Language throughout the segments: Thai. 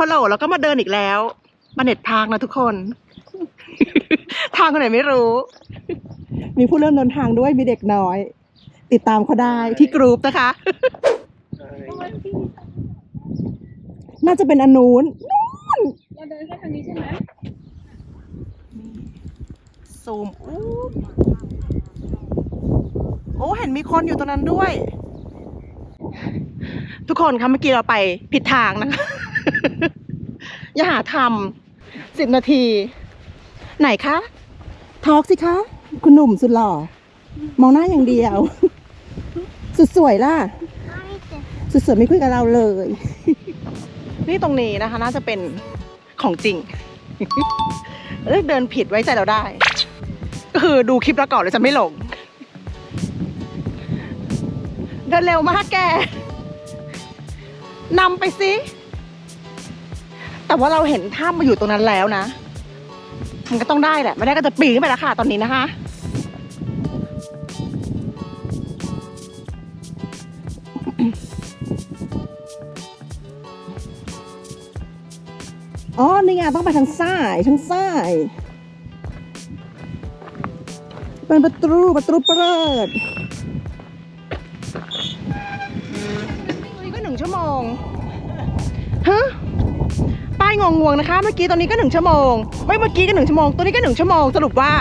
ฮัลโหลแล้วก็มาเดินอีกแล้ว มาเน็ตพาร์คนะทุกคน ทางคนไหนไม่รู้ มีผู้เริ่มเดินทางด้วยมีเด็กน้อย ติดตามเขาได้ที่กรุ๊ปนะคะ น่าจะเป็นอนนูนเราเดินแค่ทางนี้ใช่ไหมซูมอู้โอ้เห็นมีคนอยู่ตรงนั้นด้วย ทุกคนคะเมื่อกี้เราไปผิดทางนะคะ อย่าหาทำสิบนาที ไหนคะทอกสิคะ คุณหนุ่มสุดหล่อ มองหน้าอย่างเดียว สุดสวยล่ะ สุดสวยไม่คุยกับเราเลย นี่ตรงนี้นะคะ น่าจะเป็นของจริงเอ้ยเดินผิดไว้ใจเราได้ ก็คือดูคลิปแล้วก่อนเลยจะไม่หลง เดินเร็วมากแกนำไปสิ แต่ว่าเราเห็นถ้ำมาอยู่ตรงนั้นแล้วนะ มันก็ต้องได้แหละ ไม่ได้ก็จะปีนขึ้นไปแล้วค่ะ ตอนนี้นะคะ อ๋อ นี่ไงต้องไปทางซ้ายทางซ้ายเป็นประตูประตูเปิดก็หนึ่งชั่วโมงฮะ ป้ายงงๆนะคะ เมื่อกี้ตอนนี้ก็หนึ่งชั่วโมงไม่เมื่อกี้ก็หนึ่งชั่วโมงตัวนี้ก็หนึ่งชั่วโมงสรุปว่า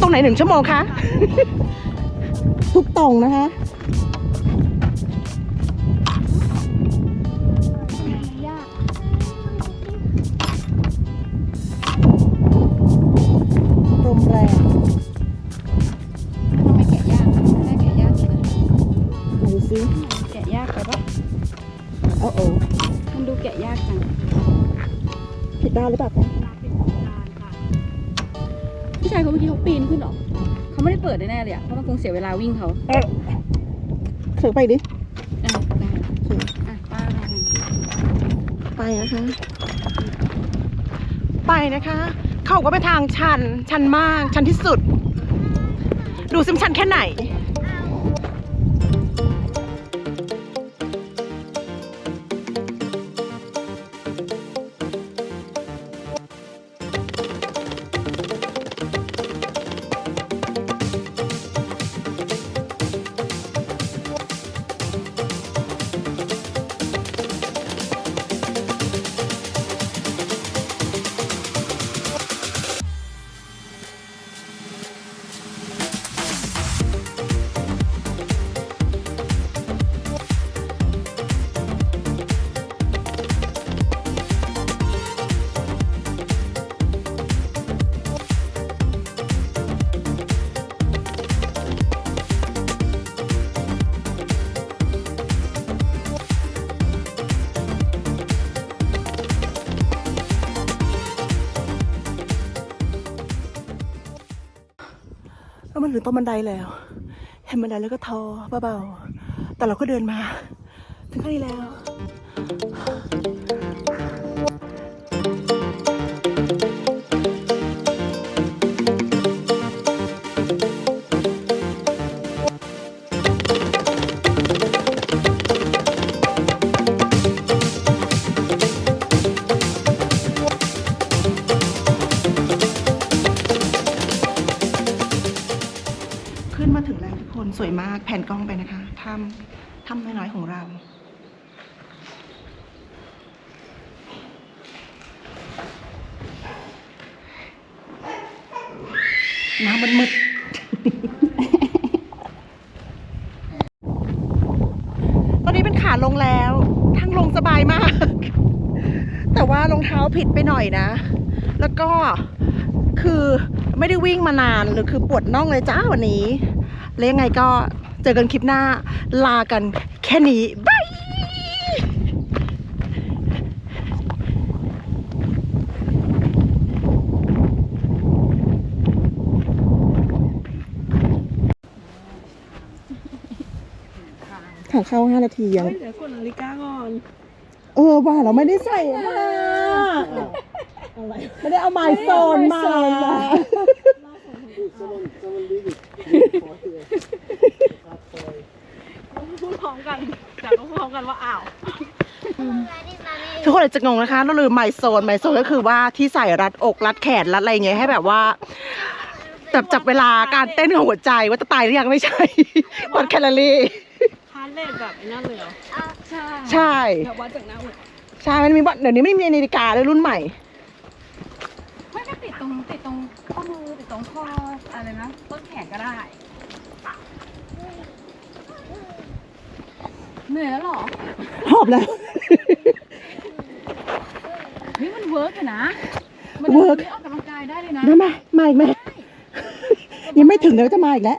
ตรงไหนหนึ่งชั่วโมงคะทุกตรงนะคะยากลมแรงทำไมแกะยากอะแม่แกะยากจริงนะดูสิแกะยากไปปะโอ้โอ้มัน ดูแกะยากจังผิดด้านหรือเปล่าคะผู้ชายเขาเมื่อกี้เขาปีนขึ้นเหรอเขาไม่ได้เปิดแน่ๆเลยอะเพราะมันคงเสียเวลาวิ่งเขาเอ๊ะเถิงไปดิเออได้อะป้าได้ไปนะคะไปนะคะ เขาก็เป็นทางชันชันมากชันที่สุด ดูซิมนชันแค่ไหน มันถึงต้นบันไดแล้ว เห็นบันไดแล้วก็ท้อเบาๆ แต่เราก็เดินมา ถึงขั้นนี้แล้ว ขึ้นมาถึงแล้วทุกคนสวยมากแผ่นกล้องไปนะคะถ้ำถ้ำน้อยๆของเรา น้ำมันมืดตอนนี้เป็นขาลงแล้วทางลงสบายมาก แต่ว่ารองเท้าผิดไปหน่อยนะ แล้วก็คือ ไม่ได้วิ่งมานานหรือคือปวดน่องเลยจ้าวันนี้ แล้วยังไงก็เจอกันคลิปหน้าลากันแค่นี้บายขังเข้าห้านาทียังเดี๋ยวกดนาฬิกาก่อน เออว่าเราไม่ได้ใส่ มาไม่ได้เอาไมโซนมาพูดพร้อมกันแต่ก็พูดพร้อมกันว่าอ้าวทุกคนอาจจะงงนะคะเราลืมไมโซนไมโซนก็คือว่าที่ใส่รัดอกรัดแขนรัดอะไรอย่างเงี้ยให้แบบว่าจับจับเวลาการเต้นของหัวใจว่าจะตายหรือยังไม่ใช่วัดแคลอรี่ฮาร์ดเรทแบบไอ้นั่นเลยเหรอใช่ใช่แบบวัดจากหน้าอกใช่มันมีบัตรเดี๋ยวนี้ไม่มีนาฬิกาเลยรุ่นใหม่ไม่ก็ติดต รงติดตรงข้อมือติดตรงข้ออะไรนะต้นแขนก็ได้ เหนื่อยแล้วเหรอหอบแล้ว เฮ้ยมันเวิร์กอยู่นะ มัเวิร์ก ออกกำลังกายได้เลยนะนะมามาอีกไหมยังไม่ถึงเดี๋ยวจะมาอีกแล้ว